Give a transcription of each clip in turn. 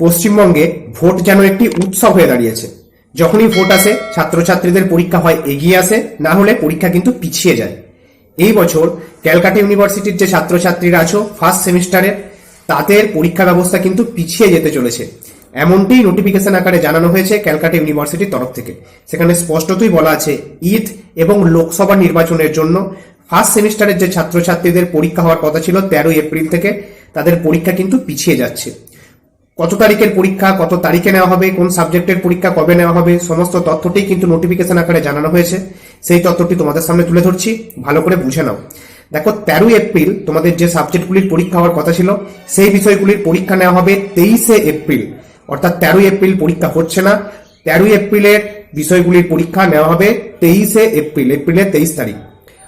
পশ্চিমবঙ্গে ভোট যেন একটি উৎসব হয়ে দাঁড়িয়েছে। যখনই ভোট আসে, ছাত্রছাত্রীদের পরীক্ষা হয়, এগিয়ে আসে, না হলে পরীক্ষা কিন্তু পিছিয়ে যায়। এই বছর ক্যালকাটা ইউনিভার্সিটির যে ছাত্রছাত্রীরা আছো ফার্স্ট সেমিস্টারের তাদের পরীক্ষা ব্যবস্থা কিন্তু পিছিয়ে যেতে চলেছে। এমনটি নোটিফিকেশন আকারে জানানো হয়েছে ক্যালকাটা ইউনিভার্সিটির তরফ থেকে। সেখানে স্পষ্টতই বলা আছে, ঈদ এবং লোকসভা নির্বাচনের জন্য ফার্স্ট সেমিস্টারের যে ছাত্রছাত্রীদের পরীক্ষা হওয়ার কথা ছিল তেরোই এপ্রিল থেকে, তাদের পরীক্ষা কিন্তু পিছিয়ে যাচ্ছে। কত তারিখের পরীক্ষা, কত তারিখে নেওয়া হবে, কোন সাবজেক্টের পরীক্ষা, কবে নেওয়া হবে, সমস্ত তথ্যটি কিন্তু নোটিফিকেশন আকারে জানানো হয়েছে। সেই তথ্যটি তোমাদের সামনে তুলে ধরছি, ভালো করে বুঝে নাও। দেখো, তেরোই এপ্রিল তোমাদের যে সাবজেক্টগুলির পরীক্ষা হওয়ার কথা ছিল, সেই বিষয়গুলির পরীক্ষা নেওয়া হবে তেইশে এপ্রিল। অর্থাৎ তেরোই এপ্রিল পরীক্ষা হচ্ছে না, তেরোই এপ্রিলের বিষয়গুলির পরীক্ষা নেওয়া হবে তেইশে এপ্রিল, এপ্রিলের তেইশ তারিখ।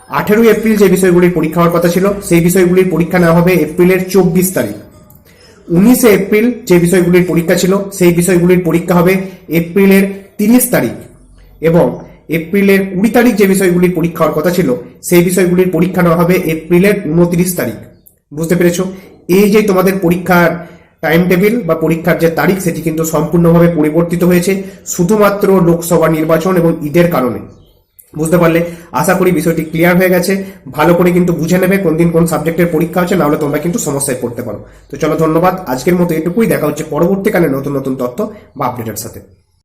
আঠেরোই এপ্রিল যে বিষয়গুলির পরীক্ষা হওয়ার কথা ছিল, সেই বিষয়গুলির পরীক্ষা নেওয়া হবে এপ্রিলের চব্বিশ তারিখ। উনিশে এপ্রিল যে বিষয়গুলির পরীক্ষা ছিল, সেই বিষয়গুলির পরীক্ষা হবে এপ্রিলের তিরিশ তারিখ এবং এপ্রিলের কুড়ি তারিখ যে বিষয়গুলির পরীক্ষা হওয়ার কথা ছিল, সেই বিষয়গুলির পরীক্ষা নেওয়া হবে এপ্রিলের উনত্রিশ তারিখ। বুঝতে পেরেছ? এই যে তোমাদের পরীক্ষার টাইম টেবিল বা পরীক্ষার যে তারিখ, সেটি কিন্তু সম্পূর্ণভাবে পরিবর্তিত হয়েছে শুধুমাত্র লোকসভা নির্বাচন এবং ঈদের কারণে। বুঝতে পারলে। আশা করি বিষয়টি ক্লিয়ার হয়ে গেছে। ভালো করে কিন্তু বুঝে নেবে কোন দিন কোন সাবজেক্টের পরীক্ষা আছে, নাহলে তোমরা কিন্তু সমস্যায় পড়তে পারো। তো চলো ধন্যবাদ। আজকের মতো এটুকুই। দেখা হচ্ছে পরবর্তীকালে নতুন নতুন তথ্য বা আপডেটের সাথে।